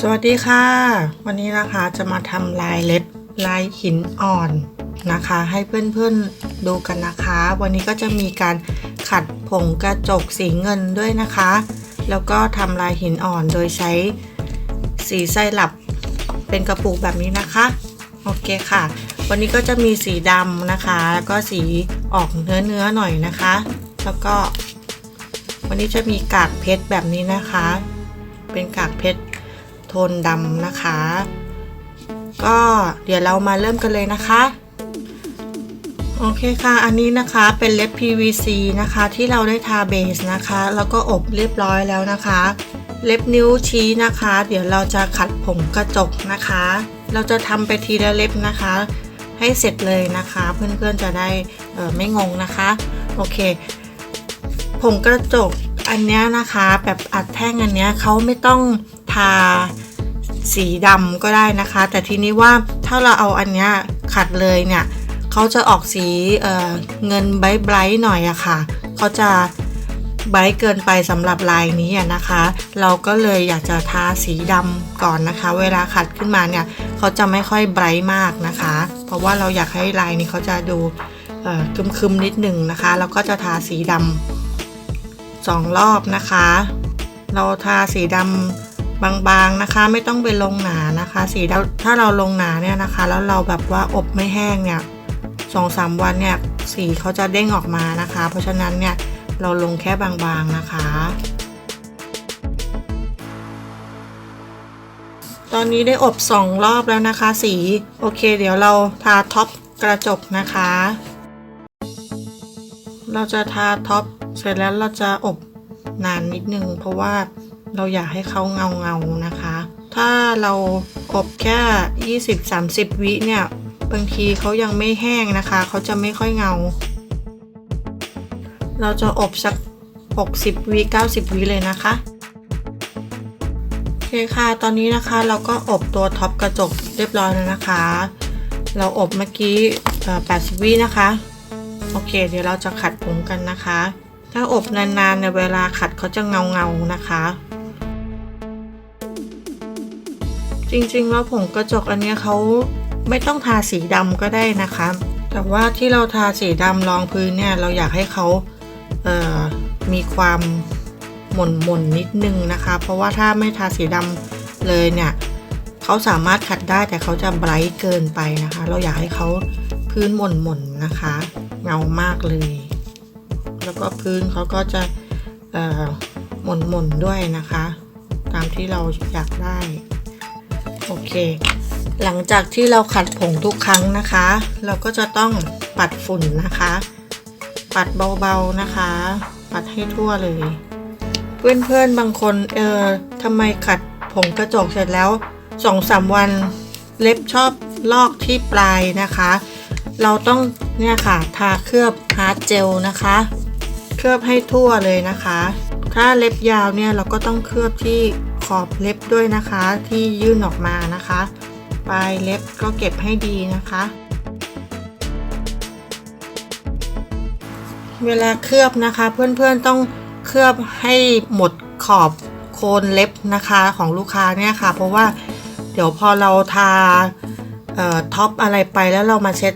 สวัสดีค่ะ วันนี้นะคะจะมาทำลายเล็บลายหินอ่อนนะคะ ให้เพื่อนๆดูกันนะคะ วันนี้ก็จะมีการขัดผงกระจกสีเงินด้วยนะคะ แล้วก็ทำลายหินอ่อนโดยใช้สีไซรัปเป็นกระปุกแบบนี้นะคะโอเคค่ะ วันนี้ก็จะมีสีดำนะคะ แล้วก็สีออกเนื้อเนื้อๆหน่อยนะคะ แล้วก็ วันนี้จะมีกากเพชรแบบนี้นะคะ เป็นกากเพชร โทนดำนะคะ ก็เดี๋ยวเรามาเริ่มกันเลยนะคะโอเคค่ะ อันนี้นะคะเป็นเล็บ PVC นะคะที่เราได้ทาเบสนะคะ แล้วก็อบเรียบร้อยแล้วนะคะ เล็บนิ้วชี้นะคะ เดี๋ยวเราจะขัดผงกระจกนะคะ เราจะทำไปทีละเล็บนะคะ ให้เสร็จเลยนะคะ เพื่อนๆจะได้ไม่งงนะคะ โอเค ผงกระจกอันเนี้ยนะคะ แบบอัดแท่งอันเนี้ยเขาไม่ต้องทา สีดำก็ได้นะคะ แต่ทีนี้ว่าถ้าเราเอาอันเนี้ยขัดเลยเนี่ยเขาจะออกสีเเงินไบรท์ไบรท์หน่อยอะค่ะเขาจะไบรท์เกินไปสำหรับลายนี้นะคะ เราก็เลยอยากจะทาสีดำก่อนนะคะ เวลาขัดขึ้นมาเนี่ยเขาจะไม่ค่อยไบรท์มากนะคะ เพราะว่าเราอยากให้ลายนี้เขาจะดูเอ่อคึมๆนิดหนึ่งนะคะ แล้วก็จะทาสีดำสองรอบนะคะ เราทาสีดำ บางๆนะคะ ไม่ต้องไปลงหนานะคะ สีถ้าเราลงหนาเนี่ยนะคะ แล้วเราแบบว่าอบไม่แห้งเนี่ยสองสามวันเนี่ยสีเขาจะเด้งออกมานะคะ เพราะฉะนั้นเนี่ยเราลงแค่บางๆนะคะ ตอนนี้ได้อบสองรอบแล้วนะคะ สีโอเค เดี๋ยวเราทาท็อปกระจกนะคะ เราจะทาท็อปเสร็จแล้วเราจะอบนานนิดนึงเพราะว่า เราอยากให้เขาเงาเงานะคะ ถ้าเราอบแค่ 20-30 วิเนี่ย บางทีเขายังไม่แห้งนะคะ เขาจะไม่ค่อยเงา เราจะอบสัก 60 วิ 90 วิเลยนะคะโอเคค่ะ ตอนนี้นะคะเราก็อบตัวท็อปกระจกเรียบร้อยแล้วนะคะ เราอบเมื่อกี้ 80 วินะคะ โอเค เดี๋ยวเราจะขัดผงกันนะคะถ้าอบนานๆในเวลาขัดเขาจะเงาเงาๆนะคะ จริงๆ แล้วผงกระจกอันนี้เขาไม่ต้องทาสีดำก็ได้นะคะ แต่ว่าที่เราทาสีดำรองพื้นเนี่ยเราอยากให้เขาเมีความหม่นๆนนิดนึงนะคะ เพราะว่าถ้าไม่ทาสีดำเลยเนี่ยเขาสามารถขัดได้แต่เขาจะไบรท์เกินไปนะคะ เราอยากให้เขาพื้นหม่นๆนนะคะ เงามากเลย แล้วก็พื้นเขาก็จะหม่นหม่นๆด้วยนะคะ ตามที่เราอยากได้ โอเค หลังจากที่เราขัดผงทุกครั้งนะคะ เราก็จะต้องปัดฝุ่นนะคะ ปัดเบาๆนะคะ ปัดให้ทั่วเลย เพื่อนๆบางคนเออทำไมขัดผงกระจกเสร็จแล้วสองสามวันเล็บชอบลอกที่ปลายนะคะ เราต้องเนี่ยค่ะทาเคลือบฮาร์ดเจลนะคะ เคลือบให้ทั่วเลยนะคะ ถ้าเล็บยาวเนี่ยเราก็ต้องเคลือบที่ ขอบเล็บด้วยนะคะที่ยื่นออกมานะคะ ปลายเล็บก็เก็บให้ดีนะคะ เวลาเคลือบนะคะ เพื่อนๆต้องเคลือบให้หมดขอบโคนเล็บนะคะของลูกค้าเนี่ยค่ะ เพราะว่าเดี๋ยวพอเราทาท็อปอะไรไปแล้วเรามาเช็ด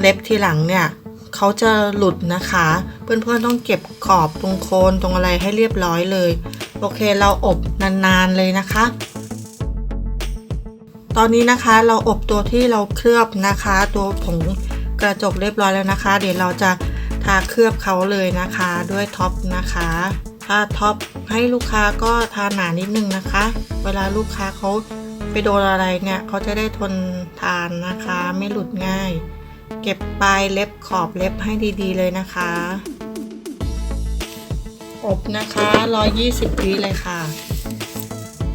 เล็บทีหลังเนี่ยเขาจะหลุดนะคะ เพื่อนๆต้องเก็บขอบตรงโคนตรงอะไรให้เรียบร้อยเลย โอเคเราอบนานๆเลยนะคะ ตอนนี้นะคะเราอบตัวที่เราเคลือบนะคะ ตัวผงกระจกเรียบร้อยแล้วนะคะ เดี๋ยวเราจะทาเคลือบเขาเลยนะคะด้วยท็อปนะคะถ้าท็อปให้ลูกค้าก็ทาหนานิดนึงนะคะ เวลาลูกค้าเขาไปโดนอะไรเนี่ยเขาจะได้ทนทานนะคะ ไม่หลุดง่าย เก็บปลายเล็บขอบเล็บให้ดีๆเลยนะคะ อบนะคะ 120วิเลยค่ะ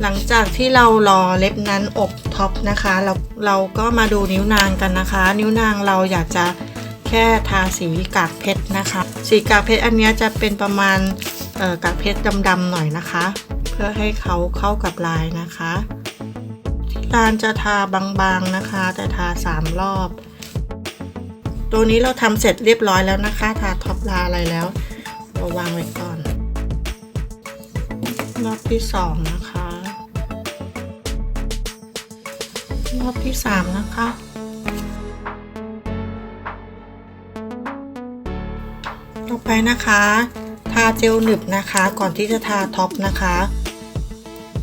หลังจากที่เรารอเล็บนั้นอบท็อปนะคะ เราเราก็มาดูนิ้วนางกันนะคะ นิ้วนางเราอยากจะแค่ทาสีกากเพชรนะคะ สีกากเพชรอันนี้จะเป็นประมาณเอ่อกากเพชรดำๆหน่อยนะคะ เพื่อให้เขาเข้ากับลายนะคะที่ร้านจะทาบางๆนะคะ แต่ทาสามรอบ ตัวนี้เราทำเสร็จเรียบร้อยแล้วนะคะ ทาท็อปลาอะไรแล้วเราวางไว้ก่อน รอบที่สองนะคะ รอบที่สามนะคะ ต่อไปนะคะ ทาเจลหนึบนะคะ ก่อนที่จะทาท็อปนะคะ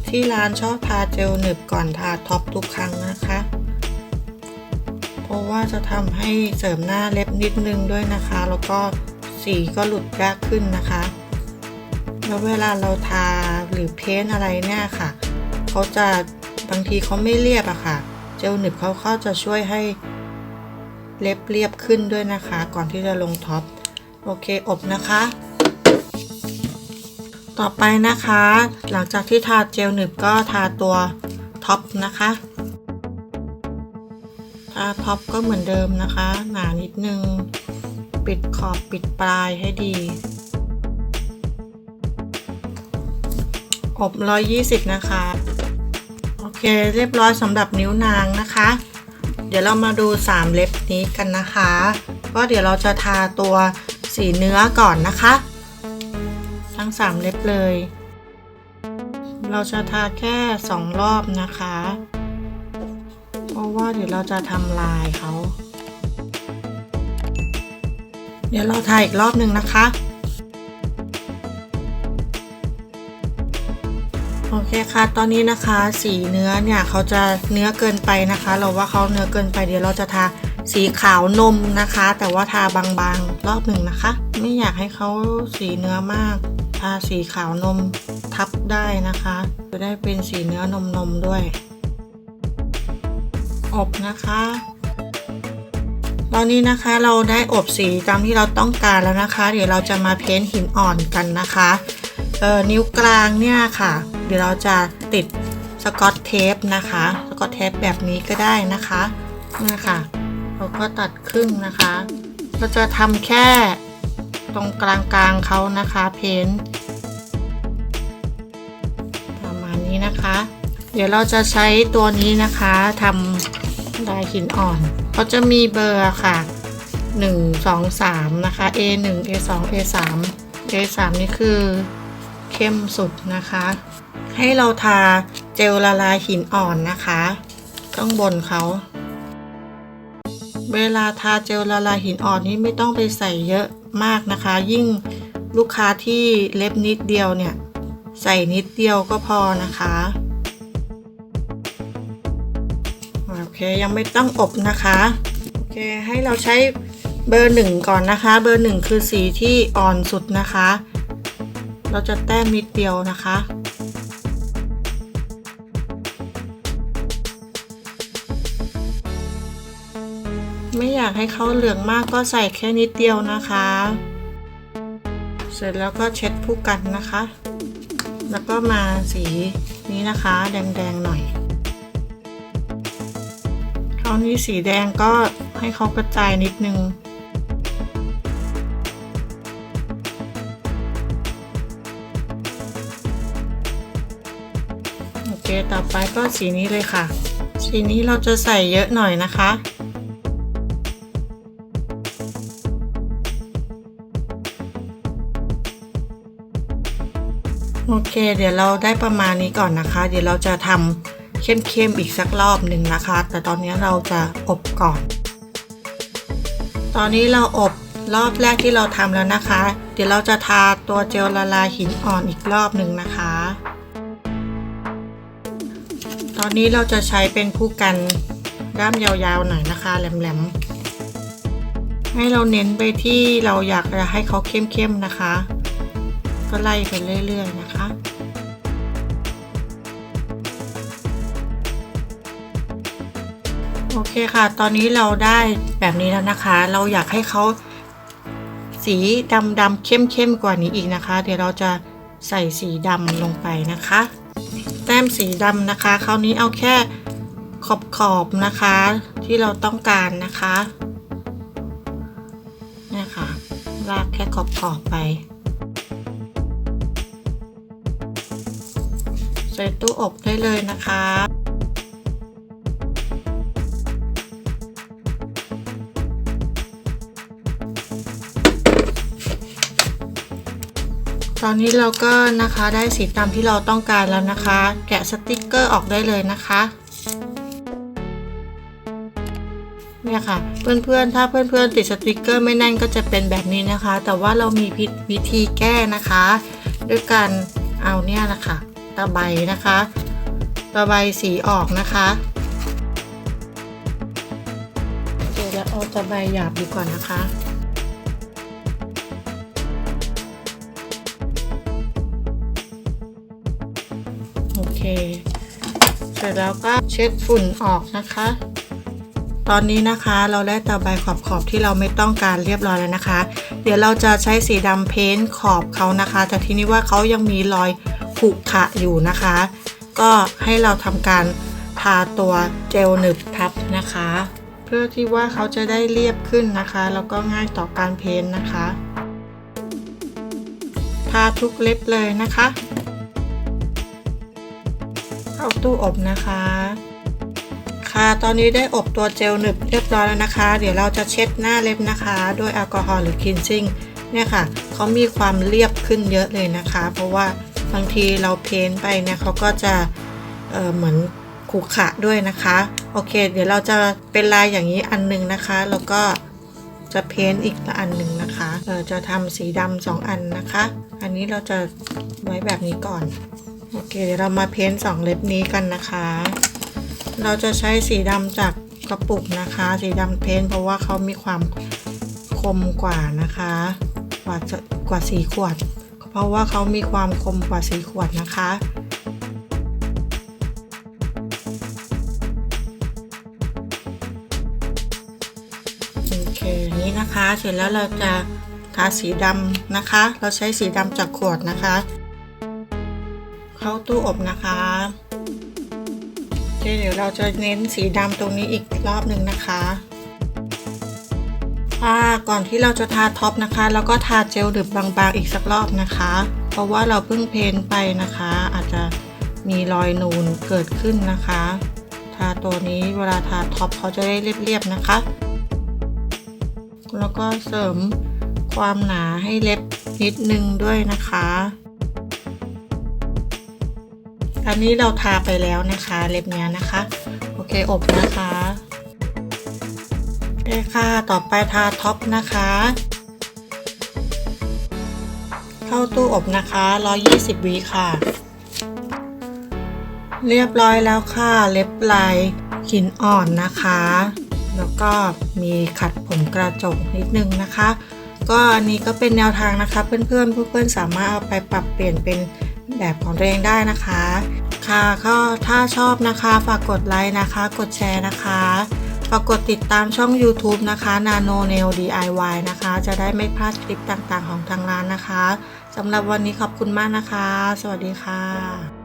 ที่ร้านชอบทาเจลหนึบก่อนทาท็อปทุกครั้งนะคะ เพราะว่าจะทำให้เสริมหน้าเล็บนิดนึงด้วยนะคะ แล้วก็สีก็หลุดยากขึ้นนะคะ แล้วเวลาเราทา หรือเพ้นอะไรเนี่ยค่ะ เขาจะบางทีเขาไม่เรียบอะค่ะ เจลหนึบเขาเขาจะช่วยให้เล็บเรียบขึ้นด้วยนะคะ ก่อนที่จะลงท็อป โอเคอบนะคะ ต่อไปนะคะ หลังจากที่ทาเจลหนึบก็ทาตัวท็อปนะคะทาท็อปก็เหมือนเดิมนะคะ หนานิดนึง ปิดขอบปิดปลายให้ดี อบ 120 นะคะ โอเคเรียบร้อยสำหรับนิ้วนางนะคะ เดี๋ยวเรามาดู 3 เล็บนี้กันนะคะ ก็เดี๋ยวเราจะทาตัวสีเนื้อก่อนนะคะ ทั้ง 3 เล็บเลย เราจะทาแค่ 2 รอบนะคะ เพราะว่าเดี๋ยวเราจะทำลายเขา เดี๋ยวเราทาอีกรอบหนึ่งนะคะ โอเคค่ะ ตอนนี้นะคะ สีเนื้อเนี่ยเขาจะเนื้อเกินไปนะคะ เราว่าเขาเนื้อเกินไปเดี๋ยวเราจะทาสีขาวนมนะคะ แต่ว่าทาบางๆรอบหนึ่งนะคะ ไม่อยากให้เขาสีเนื้อมาก ทาสีขาวนมทับได้นะคะ จะได้เป็นสีเนื้อนมนมด้วย อบนะคะ ตอนนี้นะคะเราได้อบสีตามที่เราต้องการแล้วนะคะ เดี๋ยวเราจะมาเพ้นท์หินอ่อนกันนะคะ นิ้วกลางเนี่ยค่ะ เดี๋ยวเราจะติดสกอตเทปนะคะ สกอตเทปแบบนี้ก็ได้นะคะนี่ค่ะ เราก็ตัดครึ่งนะคะ เราจะทำแค่ตรงกลางกลางเขานะคะเพ้นประมาณนี้นะคะ เดี๋ยวเราจะใช้ตัวนี้นะคะทำลายหินอ่อนเขาจะมีเบอร์ค่ะ1 2 3 นะคะ A 1 A 2 A 3 A 3 นี่คือ เข้มสุดนะคะ ให้เราทาเจลละลายหินอ่อนนะคะข้างบนเขา เวลาทาเจลละลายหินอ่อนนี่ไม่ต้องไปใส่เยอะมากนะคะ ยิ่งลูกค้าที่เล็บนิดเดียวเนี่ย ใส่นิดเดียวก็พอนะคะโอเคยังไม่ต้องอบนะคะโอเคให้เราใช้เบอร์หนึ่งก่อนนะคะ เบอร์หนึ่งคือสีที่อ่อนสุดนะคะ เราจะแต้มนิดเดียวนะคะ ไม่อยากให้เขาเหลืองมากก็ใส่แค่นิดเดียวนะคะ เสร็จแล้วก็เช็ดผู้กันนะคะ แล้วก็มาสีนี้นะคะ แดงๆหน่อยคราวนี้สีแดงก็ให้เขากระจายนิดนึง ต่อไปก็สีนี้เลยค่ะ สีนี้เราจะใส่เยอะหน่อยนะคะ โอเค เดี๋ยวเราได้ประมาณนี้ก่อนนะคะ เดี๋ยวเราจะทำเข้มๆอีกสักรอบหนึ่งนะคะ แต่ตอนนี้เราจะอบก่อน ตอนนี้เราอบรอบแรกที่เราทำแล้วนะคะ เดี๋ยวเราจะทาตัวเจลละลายหินอ่อนอีกรอบหนึ่งนะคะ ตอนนี้เราจะใช้เป็นผู้กันด้ามยาวๆหน่อยนะคะแหลมๆ ให้เราเน้นไปที่เราอยากจะให้เขาเข้มๆนะคะ ก็ไล่ไปเรื่อยๆนะคะโอเคค่ะ ตอนนี้เราได้แบบนี้แล้วนะคะ เราอยากให้เขาสีดำดำเข้มๆกว่านี้อีกนะคะ เดี๋ยวเราจะใส่สีดำลงไปนะคะ แต้มสีดำนะคะ คราวนี้เอาแค่ขอบขอบนะคะ ที่เราต้องการนะคะเนี่ยค่ะ ลากแค่ขอบขอบไป ใส่ตู้อบได้เลยนะคะ อนนี้เราก็นะคะได้สีตามที่เราต้องการแล้วนะคะ แกะสติกเกอร์ออกได้เลยนะคะเนี่ยค่ะเพื่อนๆ ถ้าเพื่อนๆ ติดสติกเกอร์ไม่แน่นก็จะเป็นแบบนี้นะคะ แต่ว่าเรามีพิวิธีแก้นะคะ ด้วยการเอาเนี่ยนะคะตะไบนะคะตะไบสีออกนะคะเดี๋ยวเราเอาตะไบหยาบดีกว่านะคะ เสร็จแล้วก็เช็ดฝุ่นออกนะคะ ตอนนี้นะคะเราได้ตะไบขอบขอบที่เราไม่ต้องการเรียบร้อยแล้วนะคะ เดี๋ยวเราจะใช้สีดำเพ้นท์ขอบเขานะคะ แต่ทีนี้ว่าเขายังมีรอยขุขะอยู่นะคะ ก็ให้เราทำการทาตัวเจลหนึบทับนะคะ เพื่อที่ว่าเขาจะได้เรียบขึ้นนะคะแล้วก็ง่ายต่อการเพ้นท์นะคะ ทาทุกเล็บเลยนะคะ เข้าตู้อบนะคะ ค่ะตอนนี้ได้อบตัวเจลหนึบเรียบร้อยแล้วนะคะ เดี๋ยวเราจะเช็ดหน้าเล็บนะคะ ด้วยแอลกอฮอล์หรือคินซิ่งเนี่ยค่ะเขามีความเรียบขึ้นเยอะเลยนะคะ เพราะว่าบางทีเราเพ้นท์ไปเนี่ยเขาก็จะเเหมือนขรุขะด้วยนะคะ โอเค เดี๋ยวเราจะเป็นลายอย่างนี้อันหนึงนะคะ แล้วก็จะเพ้นท์อีกอันหนึ่งนะคะเออจะทำสีดำสองอันนะคะ อันนี้เราจะไว้แบบนี้ก่อน โอเคเดี๋ยวเรามาเพ้นสองเล็บนี้กันนะคะ เราจะใช้สีดำจากกระปุกนะคะ สีดำเพ้นเพราะว่าเขามีความคมกว่านะคะ กว่ากว่าสีขวด เพราะว่าเขามีความคมกว่าสีขวดนะคะโอเคนี้นะคะเสร็จแล้วเราจะทาสีดำนะคะ เราใช้สีดำจากขวดนะคะ เข้าตู้อบนะคะเดี๋ยวเราจะเน้นสีดำตรงนี้อีกรอบหนึ่งนะคะถ้าก่อนที่เราจะทาท็อปนะคะ แล้วก็ทาเจลดึบบางๆอีกสักรอบนะคะ เพราะว่าเราเพิ่งเพนไปนะคะ อาจจะมีรอยนูนเกิดขึ้นนะคะ ทาตัวนี้เวลาทาท็อปเขาจะได้เรียบๆนะคะ แล้วก็เสริมความหนาให้เล็บนิดนึงด้วยนะคะ อันนี้เราทาไปแล้วนะคะ เล็บเนี้ยนะคะ โอเคอบนะคะโอเคค่ะต่อไปทาท็อปนะคะ เข้าตู้อบนะคะ 120วิค่ะ เรียบร้อยแล้วค่ะ เล็บลายหินอ่อนนะคะ แล้วก็มีขัดผมกระจกนิดนึงนะคะ ก็อันนี้ก็เป็นแนวทางนะคะ เพื่อนๆเพื่อนๆสามารถเอาไปปรับเปลี่ยนเป็น แบบของตัวเองได้นะคะ ค่ะก็ถ้าชอบนะคะ ฝากกดไลค์นะคะ กดแชร์นะคะฝากกดติดตามช่อง YouTube นะคะ Nano Nail DIY นะคะ จะได้ไม่พลาดคลิปต่างๆของทางร้านนะคะสำหรับวันนี้ขอบคุณมากนะคะ สวัสดีค่ะ